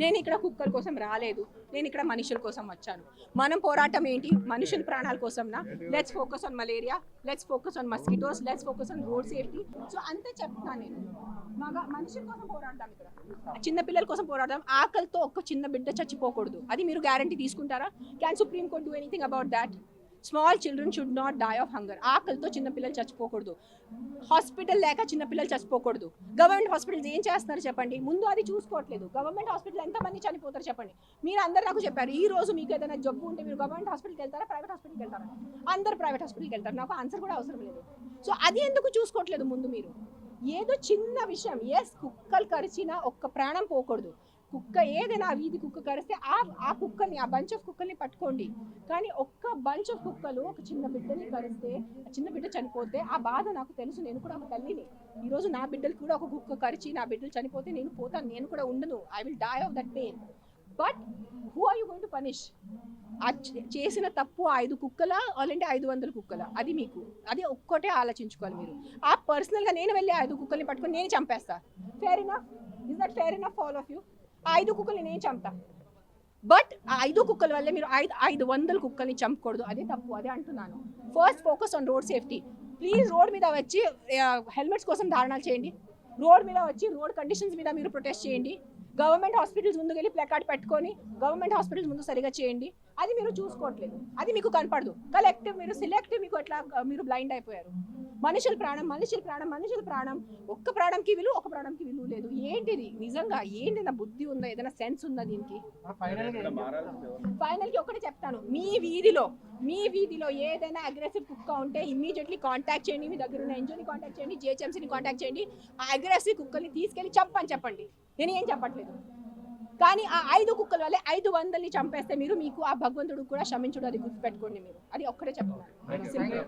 నేను ఇక్కడ కుక్కల కోసం రాలేదు. నేను ఇక్కడ మనుషుల కోసం వచ్చాను. మనం పోరాటం ఏంటి? మనుషుల ప్రాణాల కోసంనా let's focus on malaria let's focus on mosquitoes let's focus on road safety so అంతే చెప్తాను నేను. మగ మనుషుల కోసం పోరాడతాం ఇక్కడ. చిన్న పిల్లల కోసం పోరాడదాం ఆకలితో ఒక్క చిన్న బిడ్డ చచ్చిపోకూడదు. అది మీరు గ్యారంటీ తీసుకుంటారా? Can supreme court do anything about that small children should not die of hunger ఆకలితో చిన్న పిల్లలు చచ్చిపోకూడదు. హాస్పిటల్ లేక చిన్నపిల్లలు చచ్చిపోకూడదు. గవర్నమెంట్ హాస్పిటల్స్ ఏం చేస్తున్నారు చెప్పండి? ముందు అది చూసుకోవట్లేదు. గవర్నమెంట్ హాస్పిటల్ ఎంతమంది చనిపోతారు చెప్పండి? మీరు అందరు నాకు చెప్పారు ఈ రోజు మీకు ఏదైనా జబ్బు ఉంటే మీరు గవర్నమెంట్ హాస్పిటల్కి వెళ్తారా ప్రైవేట్ హాస్పిటల్కి వెళ్తారా? అందరు ప్రైవేట్ హాస్పిటల్కి వెళ్తారు. నాకు ఆన్సర్ కూడా అవసరం లేదు. సో అది ఎందుకు చూసుకోవట్లేదు ముందు మీరు? ఏదో చిన్న విషయం. ఎస్ కుక్కలు కరిచినా ఒక్క ప్రాణం పోకూడదు. కుక్క ఏదైనా ఆ వీధి కుక్క కరిస్తే ఆ ఆ కుక్కల్ని ఆ బంచ్ ఆఫ్ కుక్కల్ని పట్టుకోండి. కానీ ఒక్క బంచ్ ఆఫ్ కుక్కలు ఒక చిన్న బిడ్డని కరిస్తే ఆ చిన్న బిడ్డ చనిపోతే ఆ బాధ నాకు తెలుసు. నేను కూడా ఒక తల్లిని. ఈరోజు నా బిడ్డలు కూడా ఒక కుక్క కరిచి నా బిడ్డలు చనిపోతే నేను పోతాను. నేను కూడా ఉండను. I will die of that pain but who are you going to punish ఆ చేసిన తప్పు ఐదు కుక్కల? లేదంటే ఐదు వందల కుక్కల? అది మీకు. అది ఒక్కటే ఆలోచించుకోవాలి మీరు. ఆ పర్సనల్గా నేను వెళ్ళి ఐదు కుక్కల్ని పట్టుకొని నేను చంపేస్తా. Fair enough is that fair enough all of you ఆ ఐదు కుక్కలు నేను చంపుతా. బట్ ఆ ఐదు కుక్కల వల్ల మీరు ఐదు ఐదు వందల కుక్కల్ని చంపకూడదు. అదే తప్పు అదే అంటున్నాను. First focus on road safety please road మీద వచ్చి హెల్మెట్స్ కోసం ధారణాలు చేయండి. రోడ్ మీద వచ్చి రోడ్ కండిషన్స్ మీద మీరు ప్రొటెస్ట్ చేయండి. గవర్నమెంట్ హాస్పిటల్స్ ముందుకు వెళ్ళి ప్లకార్డ్ పెట్టుకొని గవర్నమెంట్ హాస్పిటల్స్ ముందు సరిగా చేయండి. అది మీరు చూసుకోవట్లేదు. అది మీకు కనపడదు. కలెక్టివ్ మీరు సెలెక్టివ్ మీకు ఎట్లా మీరు బ్లైండ్ అయిపోయారు. మనుషుల ప్రాణం మనుషుల ప్రాణం మనుషుల ప్రాణం. ఒక్క ప్రాణంకి విలువ ఒక ప్రాణంకి విలువ లేదు. ఏంటిది? నిజంగా ఏంటి నా బుద్ధి ఉందా ఏదైనా సెన్స్ ఉందా దీనికి? ఫైనల్కి ఒకటి చెప్తాను. మీ వీధిలో మీ వీధిలో ఏదైనా అగ్రెసివ్ కుక్క ఉంటే ఇమ్మీడియట్లీ కాంటాక్ట్ చేయండి. మీ దగ్గర ఉన్న ఎన్జిఓని కాంటాక్ట్ చేయండి జిహెచ్ఎంసీని కాంటాక్ట్ చేయండి. ఆ అగ్రెసివ్ కుక్కల్ని తీసుకెళ్ళి చంపని చెప్పండి. నేను ఏం చెప్పట్లేదు. కానీ ఆ ఐదు కుక్కల వల్లే ఐదు వందల్ని చంపేస్తే మీరు మీకు ఆ భగవంతుడు కూడా క్షమించుడు అది గుర్తుపెట్టుకోండి మీరు. అది ఒక్కటే చెప్తున్నాను. Simple.